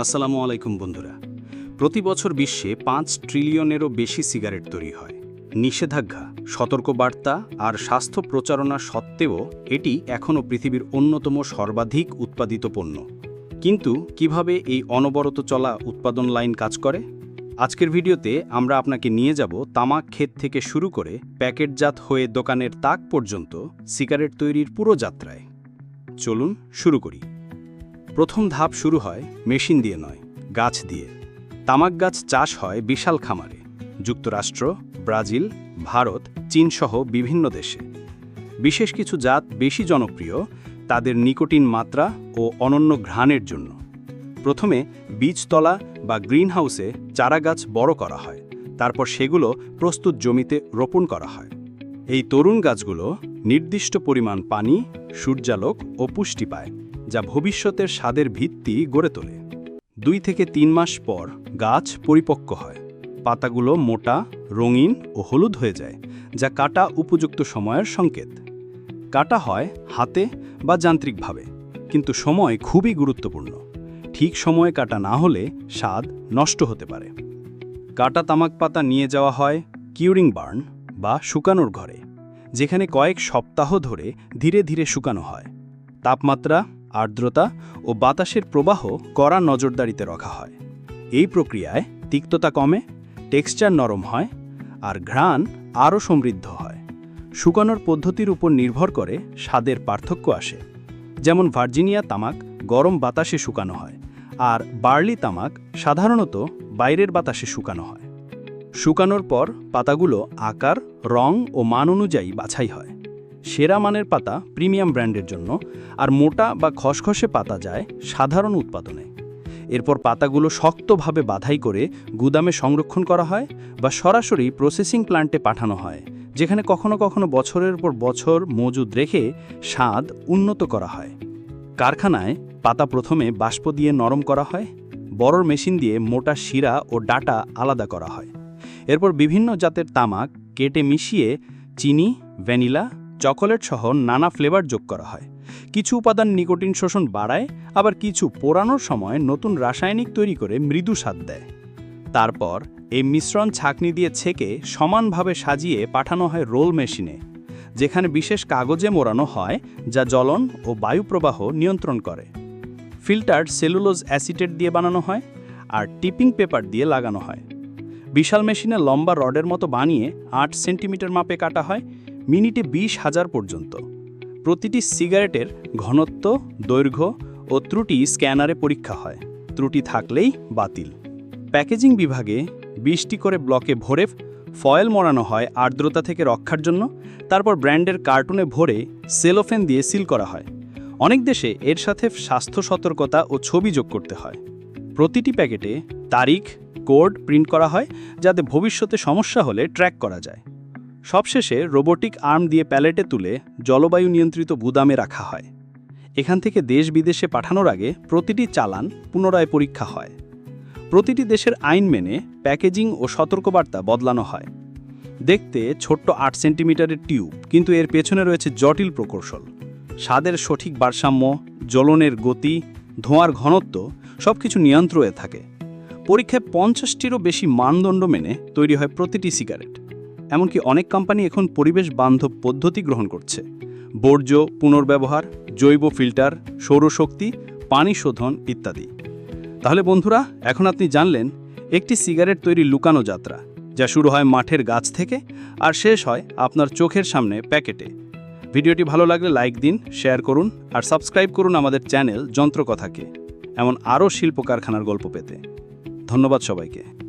আসসালামু আলাইকুম বন্ধুরা। প্রতি বছর বিশ্বে পাঁচ ট্রিলিয়নেরও বেশি সিগারেট তৈরি হয়। নিষেধাজ্ঞা, সতর্কবার্তা আর স্বাস্থ্য প্রচারণা সত্ত্বেও এটি এখনও পৃথিবীর অন্যতম সর্বাধিক উৎপাদিত পণ্য। কিন্তু কীভাবে এই অনবরত চলা উৎপাদন লাইন কাজ করে? আজকের ভিডিওতে আমরা আপনাকে নিয়ে যাব তামাক ক্ষেত থেকে শুরু করে প্যাকেটজাত হয়ে দোকানের তাক পর্যন্ত সিগারেট তৈরির পুরো যাত্রায়। চলুন শুরু করি। প্রথম ধাপ শুরু হয় মেশিন দিয়ে নয়, গাছ দিয়ে। তামাক গাছ চাষ হয় বিশাল খামারে। যুক্তরাষ্ট্র, ব্রাজিল, ভারত, চীনসহ বিভিন্ন দেশে। বিশেষ কিছু জাত বেশি জনপ্রিয়, তাদের নিকোটিন মাত্রা ও অনন্য ঘ্রাণের জন্য। প্রথমে বীজতলা বা গ্রিনহাউসে চারা গাছ বড় করা হয়, তারপর সেগুলো প্রস্তুত জমিতে রোপণ করা হয়। এই তরুণ গাছগুলো নির্দিষ্ট পরিমাণ পানি, সূর্যালোক ও পুষ্টি পায়। যা ভবিষ্যতের স্বাদের ভিত্তি গড়ে তোলে। দুই থেকে তিন মাস পর গাছ পরিপক্ক হয়। পাতাগুলো মোটা, রঙিন ও হলুদ হয়ে যায়, যা কাটা উপযুক্ত সময়ের সংকেত। কাটা হয় হাতে বা যান্ত্রিকভাবে, কিন্তু সময় খুবই গুরুত্বপূর্ণ। ঠিক সময়ে কাটা না হলে স্বাদ নষ্ট হতে পারে। কাটা তামাক পাতা নিয়ে যাওয়া হয় কিউরিং বার্ন বা শুকানোর ঘরে, যেখানে কয়েক সপ্তাহ ধরে ধীরে ধীরে শুকানো হয়। তাপমাত্রা আর্দ্রতা ও বাতাসের প্রবাহ কড়া নজরদারিতে রাখা হয়। এই প্রক্রিয়ায় তিক্ততা কমে, টেক্সচার নরম হয় আর ঘ্রাণ আরও সমৃদ্ধ হয়। শুকানোর পদ্ধতির উপর নির্ভর করে স্বাদের পার্থক্য আসে। যেমন ভার্জিনিয়া তামাক গরম বাতাসে শুকানো হয় আর বার্লি তামাক সাধারণত বাইরের বাতাসে শুকানো হয়। শুকানোর পর পাতাগুলো আকার, রং ও মান অনুযায়ী বাছাই হয়। সেরা মানের পাতা প্রিমিয়াম ব্র্যান্ডের জন্য আর মোটা বা খসখসে পাতা যায় সাধারণ উৎপাদনে। এরপর পাতাগুলো শক্তভাবে বাধাই করে গুদামে সংরক্ষণ করা হয় বা সরাসরি প্রসেসিং প্ল্যান্টে পাঠানো হয়, যেখানে কখনো কখনো বছরের পর বছর মজুদ রেখে স্বাদ উন্নত করা হয়। কারখানায় পাতা প্রথমে বাষ্প দিয়ে নরম করা হয়, বড়র মেশিন দিয়ে মোটা শিরা ও ডাটা আলাদা করা হয়। এরপর বিভিন্ন জাতের তামাক কেটে মিশিয়ে চিনি, ভ্যানিলা চকোলেট সহ নানা ফ্লেভার যোগ করা হয়। কিছু উপাদান নিকোটিন শোষণ বাড়ায়, আবার কিছু পোড়ানোর সময় নতুন রাসায়নিক তৈরি করে মৃদু স্বাদ দেয়। তারপর এই মিশ্রণ ছাঁকনি দিয়ে ছেঁকে সমানভাবে সাজিয়ে পাঠানো হয় রোল মেশিনে, যেখানে বিশেষ কাগজে মোড়ানো হয়, যা জ্বলন ও বায়ুপ্রবাহ নিয়ন্ত্রণ করে। ফিল্টার সেলুলোজ অ্যাসিটেট দিয়ে বানানো হয় আর টিপিং পেপার দিয়ে লাগানো হয়। বিশাল মেশিনে লম্বা রডের মতো বানিয়ে আট সেন্টিমিটার মাপে কাটা হয় মিনিটে বিশ হাজার পর্যন্ত। প্রতিটি সিগারেটের ঘনত্ব, দৈর্ঘ্য ও ত্রুটি স্ক্যানারে পরীক্ষা হয়। ত্রুটি থাকলেই বাতিল। প্যাকেজিং বিভাগে বিশটি করে ব্লকে ভরে ফয়েল মরানো হয় আর্দ্রতা থেকে রক্ষার জন্য। তারপর ব্র্যান্ডের কার্টুনে ভরে সেলোফেন দিয়ে সিল করা হয়। অনেক দেশে এর সাথে স্বাস্থ্য সতর্কতা ও ছবি যোগ করতে হয়। প্রতিটি প্যাকেটে তারিখ, কোড প্রিন্ট করা হয় যাতে ভবিষ্যতে সমস্যা হলে ট্র্যাক করা যায়। সবশেষে রোবোটিক আর্ম দিয়ে প্যালেটে তুলে জলবায়ু নিয়ন্ত্রিত গুদামে রাখা হয়। এখান থেকে দেশ বিদেশে পাঠানোর আগে প্রতিটি চালান পুনরায় পরীক্ষা হয়। প্রতিটি দেশের আইন মেনে প্যাকেজিং ও সতর্কবার্তা বদলানো হয়। দেখতে ছোট্ট আট সেন্টিমিটারের টিউব, কিন্তু এর পেছনে রয়েছে জটিল প্রকৌশল। স্বাদের সঠিক ভারসাম্য, জ্বলনের গতি, ধোঁয়ার ঘনত্ব সবকিছু নিয়ন্ত্রণে থাকে। পরীক্ষায় পঞ্চাশটিরও বেশি মানদণ্ড মেনে তৈরি হয় প্রতিটি সিগারেট। এমনকি অনেক কোম্পানি এখন পরিবেশ বান্ধব পদ্ধতি গ্রহণ করছে। বর্জ্য, পুনর্ব্যবহার, জৈব ফিল্টার, সৌরশক্তি, পানি শোধন ইত্যাদি। তাহলে বন্ধুরা, এখন আপনি জানলেন, একটি সিগারেট তৈরি লুকানো যাত্রা, যা শুরু হয় মাঠের গাছ থেকে আর শেষ হয় আপনার চোখের সামনে প্যাকেটে। ভিডিওটি ভালো লাগলে লাইক দিন, শেয়ার করুন আর সাবস্ক্রাইব করুন আমাদের চ্যানেল যন্ত্রকথাকে, এমন আরও শিল্প কারখানার গল্প পেতে। ধন্যবাদ সবাইকে।